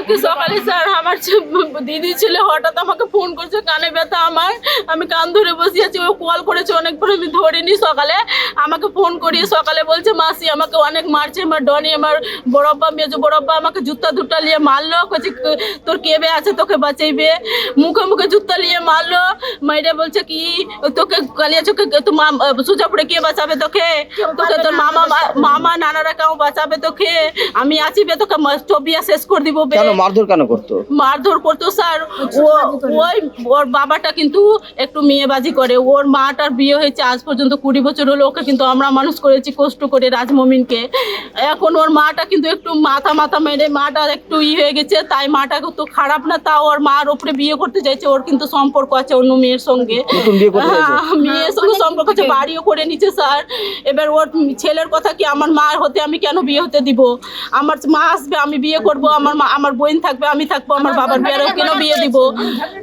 কালকে সকালে স্যার আমার দিদি ছেলে হঠাৎ আমাকে ফোন করছে কানে ব্যথা আমার। আমি কান ধরে বসে আছি ও কল করেছে অনেকবার আমি ধরিনি সকালে। আমাকে ফোন করিয়ে সকালে বলছে মাসি আমাকে অনেক মারছে আমার ডনি আমার বড়ব্বা মেজো বড়ব্বা আমাকে জুতা দুটা নিয়ে মারলো। বলছে তোর কেবে আছে তোকে বাঁচাইবে? মুখে মুখে জুতা নিয়ে মারলো। মাইরে বলছে কি? তোকে কালিয়া চোখে তো সুজাপুরে কে বাঁচাবে তোকে? তোকে তোর মামা মামা নানারা কেউ বাঁচাবে তোকে? আমি আছি বে তোকে টবিয়া শেষ করে দিব বে। মারধর কেন করতো? মারধর করতো স্যার। ও ওই ওর বাবাটা কিন্তু একটু মেয়েবাজি করে। ওর মাটার বিয়ে হয়েছে আজ পর্যন্ত কুড়ি বছর হলো। ওকে কিন্তু আমরা মানুষ করেছি কষ্ট করে রাজমমিনকে। এখন ওর মাটা কিন্তু একটু মাথা মাথা মেরে মাটা একটু ই হয়ে গেছে। তাই মাটা তো খারাপ না তাও ওর মার ওপরে বিয়ে করতে চাইছে। ওর কিন্তু সম্পর্ক আছে অন্য মেয়ের সঙ্গে? হ্যাঁ, মেয়ের সঙ্গে সম্পর্ক আছে বাড়িও করে নিচ্ছে স্যার। এবার ওর ছেলের কথা কি আমার মা হতে আমি কেন বিয়ে হতে দিব? আমার মা আসবে আমি বিয়ে করব আমার মা আমার বোন থাকবে আমি থাকব আমার বাবার বিয়েরও কেন বিয়ে দিব।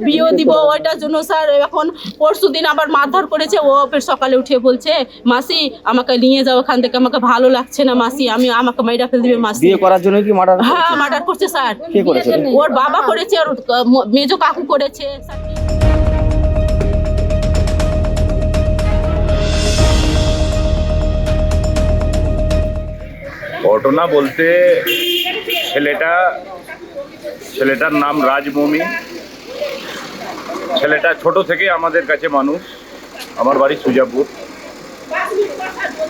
বিয়ে দিব ওইটার জন্য স্যার এখন পরশু দিন আবার মারধর করেছে ও ফের সকালে উঠে বলছে মাসি আমাকে নিয়ে যাও ওখান থেকে আমাকে ভালো লাগছে না মাসি আমি আমাকে মাইরা ফেল দিবে মাসি। বিয়ে করার জন্য কি মার্ডার হ্যাঁ মার্ডার করছে স্যার। কে করেছে? ওর বাবা করেছে ওর মেজো কাকু করেছে ঘটনা বলতে ছেলেটা ছেলেটার নাম রাজমমি। ছেলেটা ছোট থেকে আমাদের কাছে মানুষ। আমার বাড়ি সুজাপুর।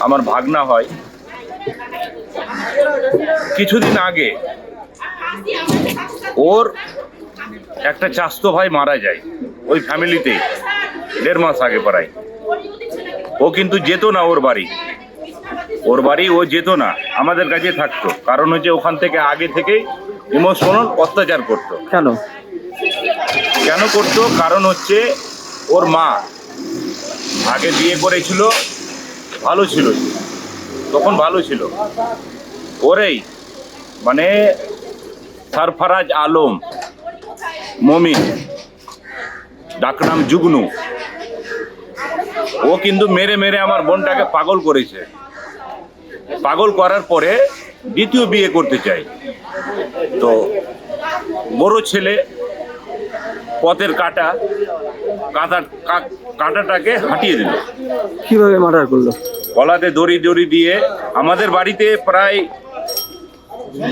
আমার ভাগনা হয়। কিছুদিন আগে ওর একটা চাস্তো ভাই মারা যায় ওই ফ্যামিলিতেই দেড় মাস আগে প্রায়। ও কিন্তু যেত না ওর বাড়ি। ওর বাড়ি ও যেত না, আমাদের কাছে থাকতো। কারণ হচ্ছে ওখান থেকে আগে থেকেই ইমোশনাল অত্যাচার করতো। কেন? কেন করতো? কারণ হচ্ছে ওর মা আগে বিয়ে করেছিল ভালো ছিল তখন ভালো ছিল। ওরেই মানে সরফরাজ আলম মমিন ডাকনাম জুগনু ও কিন্তু মেরে মেরে আমার বোনটাকে পাগল করেছে। পাগল করার পরে দ্বিতীয় বিয়ে করতে চাই তো বড় ছেলে পথের কাটা কাঁটা কাঁটাটাকে হাঁটিয়ে দিল। কীভাবে মার্ডার করল? গলাতে দড়ি দড়ি দিয়ে আমাদের বাড়িতে প্রায়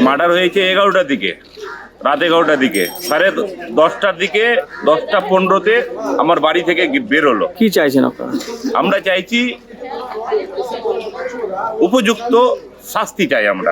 মার্ডার হয়েছে এগারোটার দিকে রাত এগারোটার দিকে। সাড়ে দশটার দিকে দশটা পনেরোতে আমার বাড়ি থেকে বেরোলো কি চাইছেন আপনারা? আমরা চাইছি উপযুক্ত শাস্তি চাই আমরা।